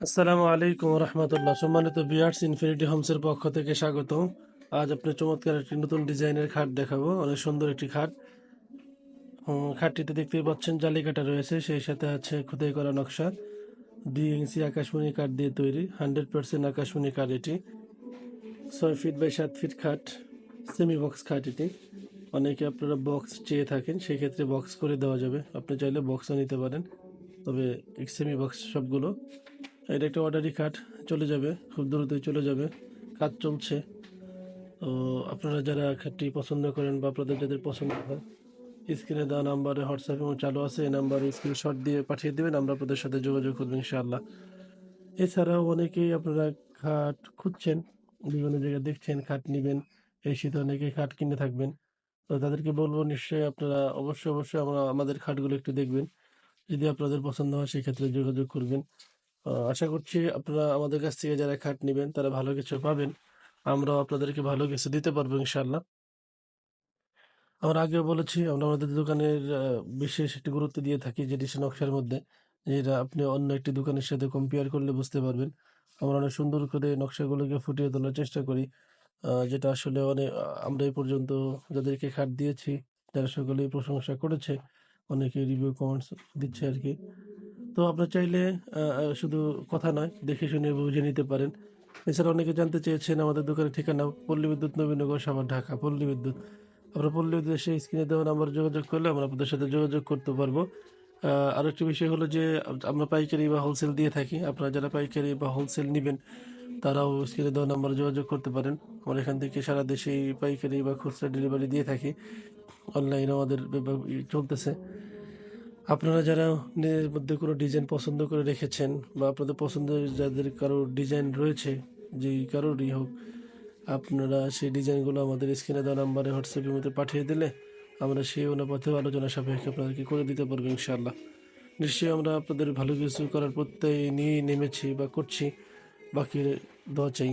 আসসালামু আলাইকুম রহমতুল্লাহ সম্মানিত বিয়ার্স ইনফিনিটি হোমসের পক্ষ থেকে স্বাগত আজ আপনি চমৎকার একটি নতুন ডিজাইনের খাট দেখাবো। অনেক সুন্দর একটি খাট। খাটটিতে দেখতেই পাচ্ছেন জালিকাটা রয়েছে, সেই সাথে আছে খোদাই করা নকশা। দুই ইঞ্চি আকাশমণি কাঠ দিয়ে তৈরি, হান্ড্রেড পার্সেন্ট আকাশমণি কাঠ এটি। ছয় ফিট বাই সাত ফিট খাট সেমি বক্স খাট এটি। অনেকে আপনারা বক্স চেয়ে থাকেন সেই ক্ষেত্রে বক্স করে দেওয়া যাবে। আপনি চাইলে বক্সও নিতে পারেন, তবে সেমি বক্স সবগুলো। এটা একটা অর্ডারি কাঠ চলে যাবে, খুব দ্রুতই চলে যাবে। কাজ চলছে। তো আপনারা যারা খাটটি পছন্দ করেন বা আপনাদের যাদের পছন্দ হয় স্ক্রিনে দেওয়া নাম্বারে হোয়াটসঅ্যাপ এবং চালু আছে, এই নাম্বারে স্ক্রিনশট দিয়ে পাঠিয়ে দেবেন, আমরা আপনাদের সাথে যোগাযোগ করব ইনশাআল্লাহ। এছাড়াও অনেকেই আপনারা খাট খুঁজছেন, বিভিন্ন জায়গায় দেখছেন খাট নেবেন, এই শীতে অনেকেই খাট কিনে থাকবেন। তো তাদেরকে বলব নিশ্চয়ই আপনারা অবশ্যই অবশ্যই আমরা আমাদের খাটগুলো একটু দেখবেন। যদি আপনাদের পছন্দ হয়, সেক্ষেত্রে যোগাযোগ করবেন। আশা করছি আপনারা আমাদের কাছ থেকে যারা খাট নেবেন, তারা ভালো কিছু পাবেন। আমরাও আপনাদেরকে ভালো কিছু দিতে পারব ইনশাল্লাহ আমরা আগেও বলেছি, আমরা আমাদের দোকানের বিশেষ একটি গুরুত্ব দিয়ে থাকি যেটি সে নকশার মধ্যে, যেটা আপনি অন্য একটি দোকানের সাথে কম্পেয়ার করলে বুঝতে পারবেন। আমরা অনেক সুন্দর করে নকশাগুলোকে ফুটিয়ে তোলার চেষ্টা করি। যেটা আসলে অনেক আমরা এই পর্যন্ত যাদেরকে খাট দিয়েছি তারা সকলেই প্রশংসা করেছে, অনেকে রিভিউ কমেন্টস দিচ্ছে আর কি। তো আপনার চাইলে শুধু কথা নয়, দেখে শুনে বুঝে নিতে পারেন। এছাড়া অনেকে জানতে চেয়েছেন আমাদের দোকানের ঠিকানা, পল্লী বিদ্যুৎ নবীনগর, সাভার, ঢাকা, পল্লী বিদ্যুৎ। আমরা পল্লী বিদ্যুৎ সেই স্ক্রিনে দেওয়া নাম্বার যোগাযোগ করলে আমরা আপনাদের সাথে যোগাযোগ করতে পারব। আরও একটি বিষয় হলো যে, আমরা পাইকারি বা হোলসেল দিয়ে থাকি। আপনারা যারা পাইকারি বা হোলসেল নেবেন, তারাও স্ক্রিনে দেওয়া নাম্বারে যোগাযোগ করতে পারেন। আমরা এখান থেকে সারা দেশে পাইকারি বা খুচরা ডেলিভারি দিয়ে থাকি। অনলাইনে আমাদের চলতেছে। আপনারা যারা নিজের মধ্যে কোনো ডিজাইন পছন্দ করে রেখেছেন বা আপনাদের পছন্দের যাদের কারও ডিজাইন রয়েছে, যেই কারোরই হোক, আপনারা সেই ডিজাইনগুলো আমাদের স্ক্রিনে দেওয়া নাম্বারে হোয়াটসঅ্যাপের মধ্যে পাঠিয়ে দিলে আমরা সেই অনুপাতেও আলোচনা সাপেক্ষে আপনাদেরকে করে দিতে পারব ইনশাআল্লাহ। নিশ্চয়ই আমরা আপনাদের ভালো কিছু করার প্রত্যয় নিয়েই নেমেছি বা করছি বাকি দোয়া চাই।